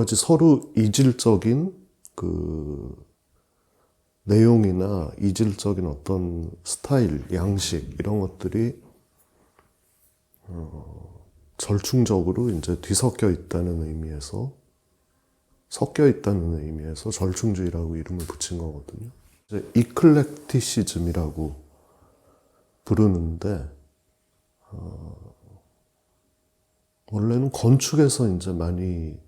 가지 서로 이질적인 그 내용이나 이질적인 어떤 스타일, 양식 이런 것들이 어, 절충적으로 이제 뒤섞여 있다는 의미에서 섞여 있다는 의미에서 절충주의라고 이름을 붙인 거거든요. 이제 이클렉티시즘이라고 부르는데 어, 원래는 건축에서 이제 많이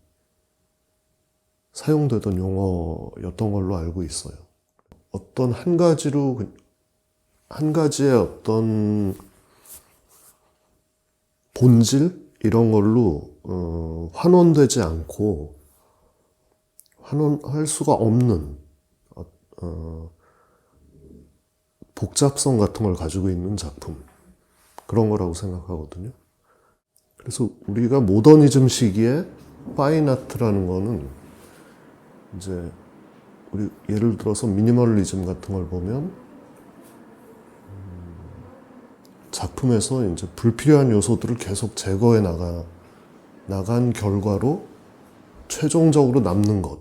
사용되던 용어였던 걸로 알고 있어요. 어떤 한 가지로 그- 한 가지의 어떤 본질 이런 걸로 어, 환원되지 않고 환원할 수가 없는 어, 어, 복잡성 같은 걸 가지고 있는 작품 그런 거라고 생각하거든요. 그래서 우리가 모더니즘 시기에 파인 아트라는 거는 이제 우리 예를 들어서 미니멀리즘 같은 걸 보면 음, 작품에서 이제 불필요한 요소들을 계속 제거해 나가 나간 결과로 최종적으로 남는 것,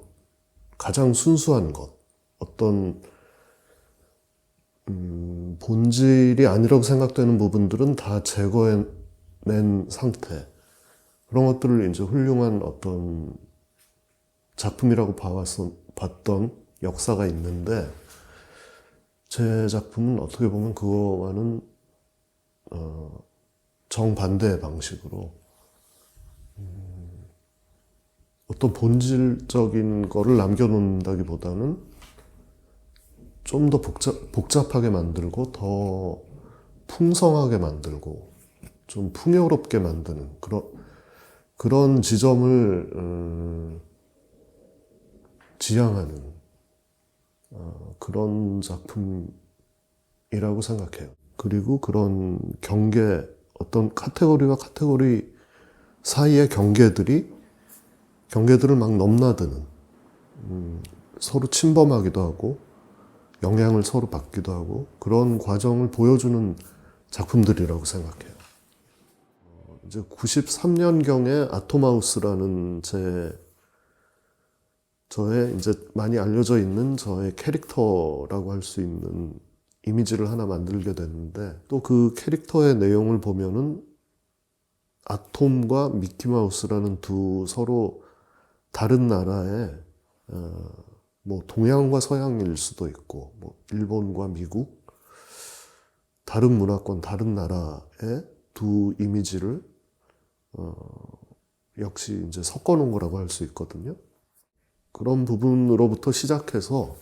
가장 순수한 것, 어떤 음, 본질이 아니라고 생각되는 부분들은 다 제거해낸 상태. 그런 것들을 이제 훌륭한 어떤 작품이라고 봐왔어, 봤던 역사가 있는데, 제 작품은 어떻게 보면 그거와는, 어, 정반대의 방식으로, 음, 어떤 본질적인 거를 남겨놓는다기보다는 좀 더 복잡, 복잡하게 만들고 더 풍성하게 만들고 좀 풍요롭게 만드는 그런 그런 지점을 음, 지향하는 어, 그런 작품이라고 생각해요. 그리고 그런 경계 어떤 카테고리와 카테고리 사이의 경계들이 경계들을 막 넘나드는 음, 서로 침범하기도 하고 영향을 서로 받기도 하고 그런 과정을 보여주는 작품들이라고 생각해요. 어, 이제 93년경에 아토마우스라는 제 저의 이제 많이 알려져 있는 저의 캐릭터라고 할 수 있는 이미지를 하나 만들게 됐는데 또 그 캐릭터의 내용을 보면은 아톰과 미키마우스라는 두 서로 다른 나라의 어, 뭐 동양과 서양일 수도 있고 뭐 일본과 미국 다른 문화권 다른 나라의 두 이미지를 어, 역시 이제 섞어 놓은 거라고 할 수 있거든요. 그런 부분으로부터 시작해서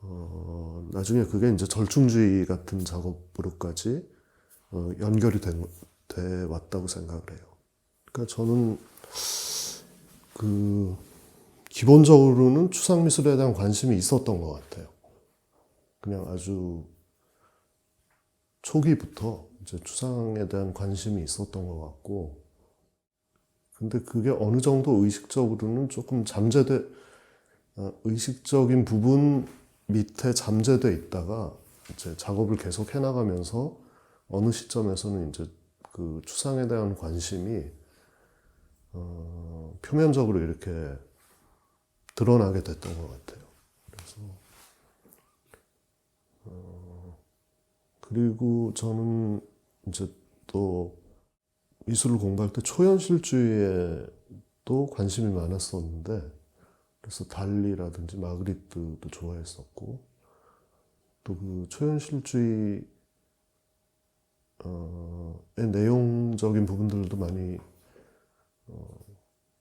어, 나중에 그게 이제 절충주의 같은 작업으로까지 어, 연결이 된, 돼 왔다고 생각을 해요. 그러니까 저는 그 기본적으로는 추상 미술에 대한 관심이 있었던 것 같아요. 그냥 아주 초기부터 이제 추상에 대한 관심이 있었던 것 같고, 근데 그게 어느 정도 의식적으로는 조금 잠재돼, 어, 의식적인 부분 밑에 잠재돼 있다가 이제 작업을 계속 해나가면서 어느 시점에서는 이제 그 추상에 대한 관심이 어, 표면적으로 이렇게 드러나게 됐던 것 같아요. 그래서 어, 그리고 저는 이제 또 미술을 공부할 때 초현실주의에도 관심이 많았었는데 그래서 달리라든지 마그리트도 좋아했었고 또 그 초현실주의 어, 의 내용적인 부분들도 많이 어,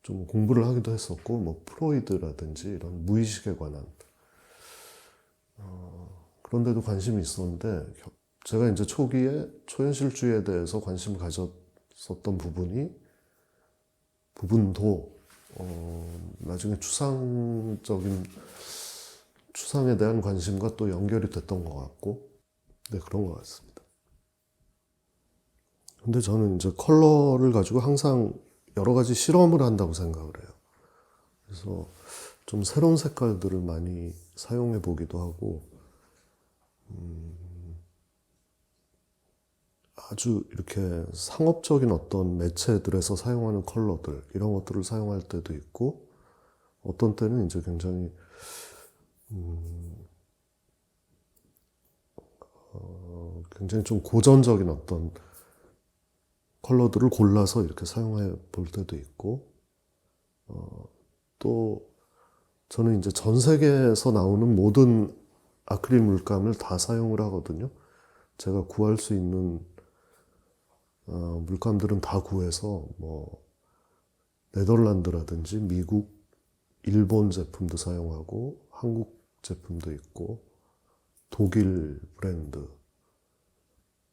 좀 공부를 하기도 했었고, 뭐, 프로이드라든지 이런 무의식에 관한, 어, 그런 데도 관심이 있었는데, 겨- 제가 이제 초기에 초현실주의에 대해서 관심을 가졌 었던 부분이, 부분도, 어, 나중에 추상적인, 추상에 대한 관심과 또 연결이 됐던 것 같고, 네, 그런 것 같습니다. 근데 저는 이제 컬러를 가지고 항상 여러 가지 실험을 한다고 생각을 해요. 그래서 좀 새로운 색깔들을 많이 사용해 보기도 하고, 음, 아주 이렇게 상업적인 어떤 매체들에서 사용하는 컬러들, 이런 것들을 사용할 때도 있고, 어떤 때는 이제 굉장히 어, 굉장히 좀 고전적인 어떤 컬러들을 골라서 이렇게 사용해 볼 때도 있고, 어, 또 저는 이제 전 세계에서 나오는 모든 아크릴 물감을 다 사용을 하거든요. 제가 구할 수 있는 어, 물감들은 다 구해서 뭐 네덜란드라든지 미국, 일본 제품도 사용하고 한국 제품도 있고 독일 브랜드.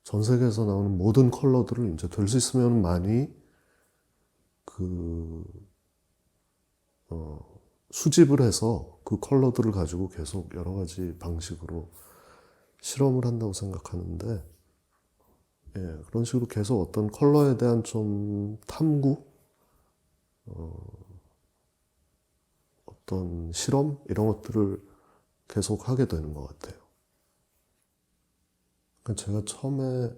전 세계에서 나오는 모든 컬러들을 이제 될 수 있으면 많이 그 어, 수집을 해서 그 컬러들을 가지고 계속 여러 가지 방식으로 실험을 한다고 생각하는데 예, 그런 식으로 계속 어떤 컬러에 대한 좀 탐구 어, 어떤 실험 이런 것들을 계속 하게 되는 것 같아요. 그러니까 제가 처음에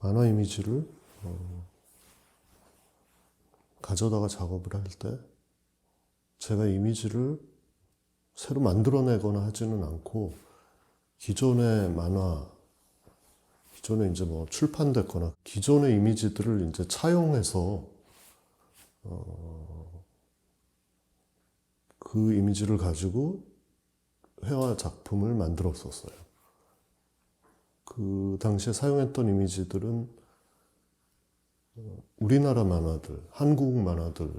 만화 이미지를 어, 가져다가 작업을 할 때 제가 이미지를 새로 만들어내거나 하지는 않고 기존의 만화, 기존에 이제 뭐 출판됐거나 기존의 이미지들을 이제 차용해서 어, 그 이미지를 가지고 회화 작품을 만들었었어요. 그 당시에 사용했던 이미지들은 어, 우리나라 만화들, 한국 만화들,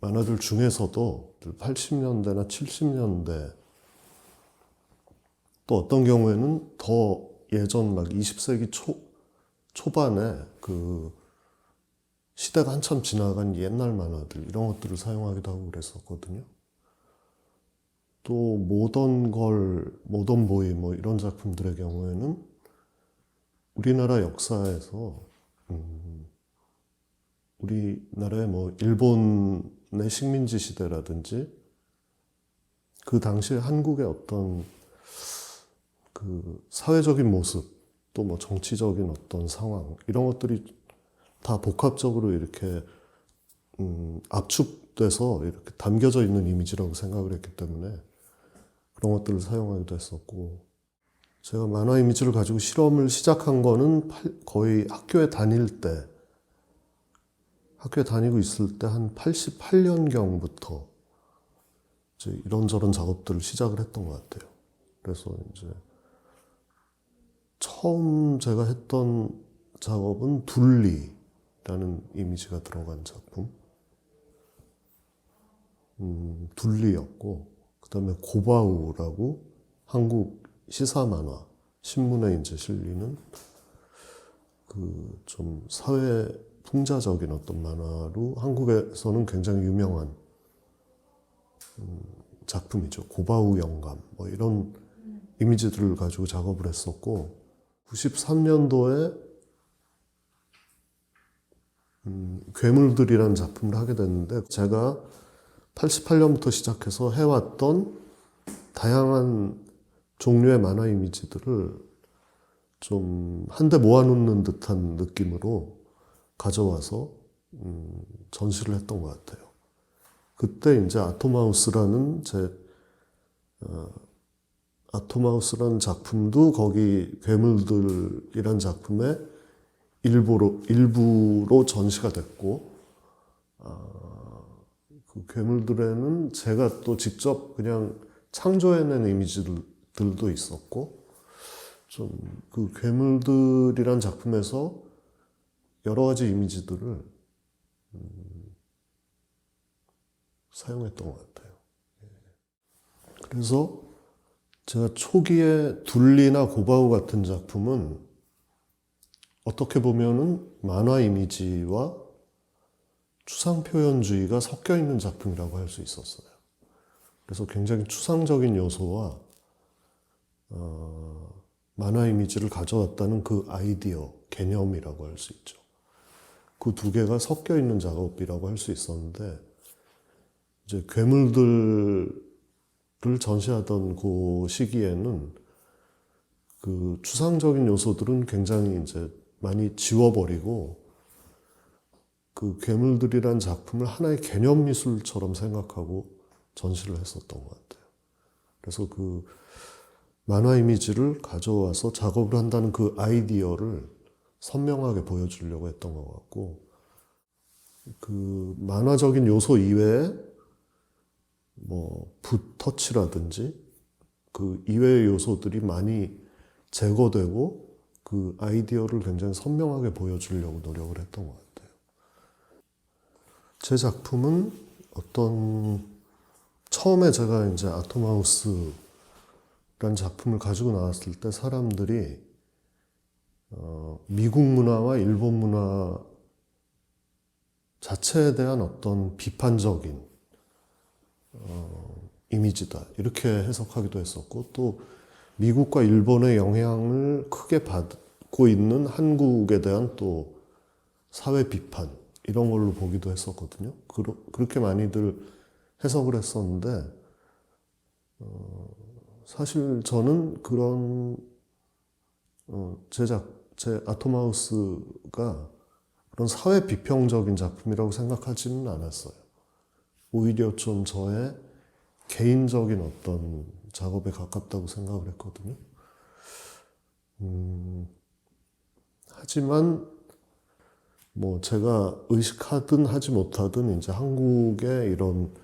만화들 중에서도 80년대나 70년대 또 어떤 경우에는 더 예전 막 20세기 초, 초반에 그 시대가 한참 지나간 옛날 만화들 이런 것들을 사용하기도 하고 그랬었거든요. 또 모던 걸, 모던 보이 뭐 이런 작품들의 경우에는 우리나라 역사에서 음, 우리나라의 뭐 일본의 식민지 시대라든지 그 당시에 한국의 어떤 그 사회적인 모습 또 뭐 정치적인 어떤 상황 이런 것들이 다 복합적으로 이렇게 음, 압축돼서 이렇게 담겨져 있는 이미지라고 생각을 했기 때문에 그런 것들을 사용하기도 했었고 제가 만화 이미지를 가지고 실험을 시작한 거는 팔- 거의 학교에 다닐 때 학교에 다니고 있을 때 한 88년경부터 이제 이런저런 작업들을 시작을 했던 것 같아요. 그래서 이제 처음 제가 했던 작업은 둘리라는 이미지가 들어간 작품. 음, 둘리였고, 그 다음에 고바우라고 한국 시사 만화, 신문에 이제 실리는 그 좀 사회 풍자적인 어떤 만화로 한국에서는 굉장히 유명한 음, 작품이죠. 고바우 영감, 뭐 이런 이미지들을 가지고 작업을 했었고, 93년도에 음, 괴물들이라는 작품을 하게 됐는데, 제가 88년부터 시작해서 해왔던 다양한 종류의 만화 이미지들을 좀 한데 모아놓는 듯한 느낌으로 가져와서 음, 전시를 했던 것 같아요. 그때 이제 아토마우스라는 제 어, 아토마우스라는 작품도 거기 괴물들이란 작품의 일부로 일부로 전시가 됐고 아, 그 괴물들에는 제가 또 직접 그냥 창조해낸 이미지들도 있었고 좀 그 괴물들이란 작품에서 여러 가지 이미지들을 음, 사용했던 것 같아요. 예. 그래서 제가 초기에 둘리나 고바우 같은 작품은 어떻게 보면은 만화 이미지와 추상 표현주의가 섞여 있는 작품이라고 할 수 있었어요. 그래서 굉장히 추상적인 요소와 어, 만화 이미지를 가져왔다는 그 아이디어, 개념이라고 할 수 있죠. 그 두 개가 섞여 있는 작업이라고 할 수 있었는데, 이제 괴물들 을 전시하던 그 시기에는 그 추상적인 요소들은 굉장히 이제 많이 지워버리고, 그 괴물들이란 작품을 하나의 개념 미술처럼 생각하고 전시를 했었던 것 같아요. 그래서 그 만화 이미지를 가져와서 작업을 한다는 그 아이디어를 선명하게 보여주려고 했던 것 같고, 그 만화적인 요소 이외에 뭐 붓터치라든지 그 이외의 요소들이 많이 제거되고 그 아이디어를 굉장히 선명하게 보여주려고 노력을 했던 것 같아요. 제 작품은 어떤 처음에 제가 이제 아토마우스라는 작품을 가지고 나왔을 때 사람들이 어, 미국 문화와 일본 문화 자체에 대한 어떤 비판적인 어, 이미지다 이렇게 해석하기도 했었고 또 미국과 일본의 영향을 크게 받고 있는 한국에 대한 또 사회 비판 이런 걸로 보기도 했었거든요. 그러, 그렇게 많이들 해석을 했었는데 어, 사실 저는 그런 어, 제작 제 아토마우스가 그런 사회 비평적인 작품이라고 생각하지는 않았어요. 오히려 좀 저의 개인적인 어떤 작업에 가깝다고 생각을 했거든요. 음, 하지만 뭐 제가 의식하든 하지 못하든 이제 한국의 이런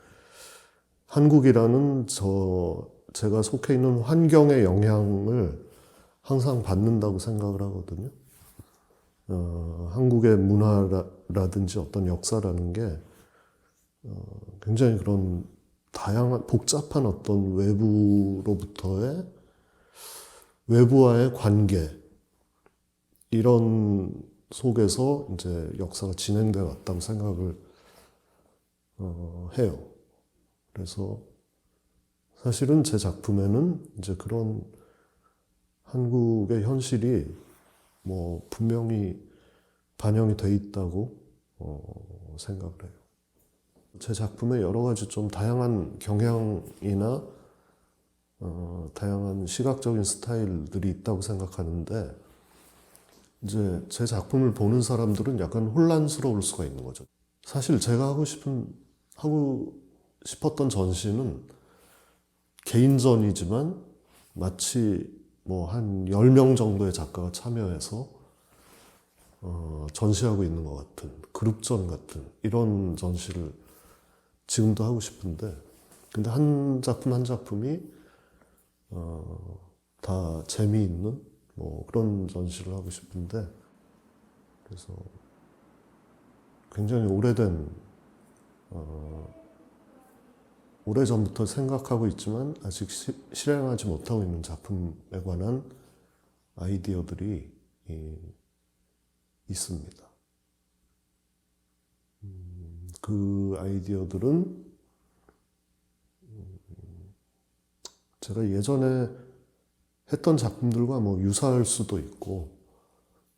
한국이라는 저 제가 속해 있는 환경의 영향을 항상 받는다고 생각을 하거든요. 어, 한국의 문화라든지 어떤 역사라는 게 어, 굉장히 그런 다양한 복잡한 어떤 외부로부터의 외부와의 관계 이런 속에서 이제 역사가 진행돼 왔다고 생각을 어, 해요. 그래서 사실은 제 작품에는 이제 그런 한국의 현실이 뭐 분명히 반영이 돼 있다고 어, 생각을 해요. 제 작품에 여러 가지 좀 다양한 경향이나 어, 다양한 시각적인 스타일들이 있다고 생각하는데 이제 제 작품을 보는 사람들은 약간 혼란스러울 수가 있는 거죠. 사실 제가 하고 싶은 하고 싶었던 전시는 개인전이지만 마치 뭐 한 10명 정도의 작가가 참여해서 어, 전시하고 있는 것 같은 그룹전 같은 이런 전시를 지금도 하고 싶은데 근데 한 작품 한 작품이 어, 다 재미있는 뭐 그런 전시를 하고 싶은데 그래서 굉장히 오래된 어, 오래전부터 생각하고 있지만 아직 시, 실행하지 못하고 있는 작품에 관한 아이디어들이 이, 있습니다. 음, 그 아이디어들은 음, 제가 예전에 했던 작품들과 뭐 유사할 수도 있고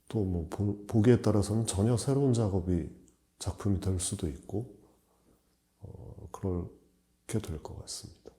또 뭐 보기에 따라서는 전혀 새로운 작업이 작품이 될 수도 있고 어, 그럴 게될 것 같습니다.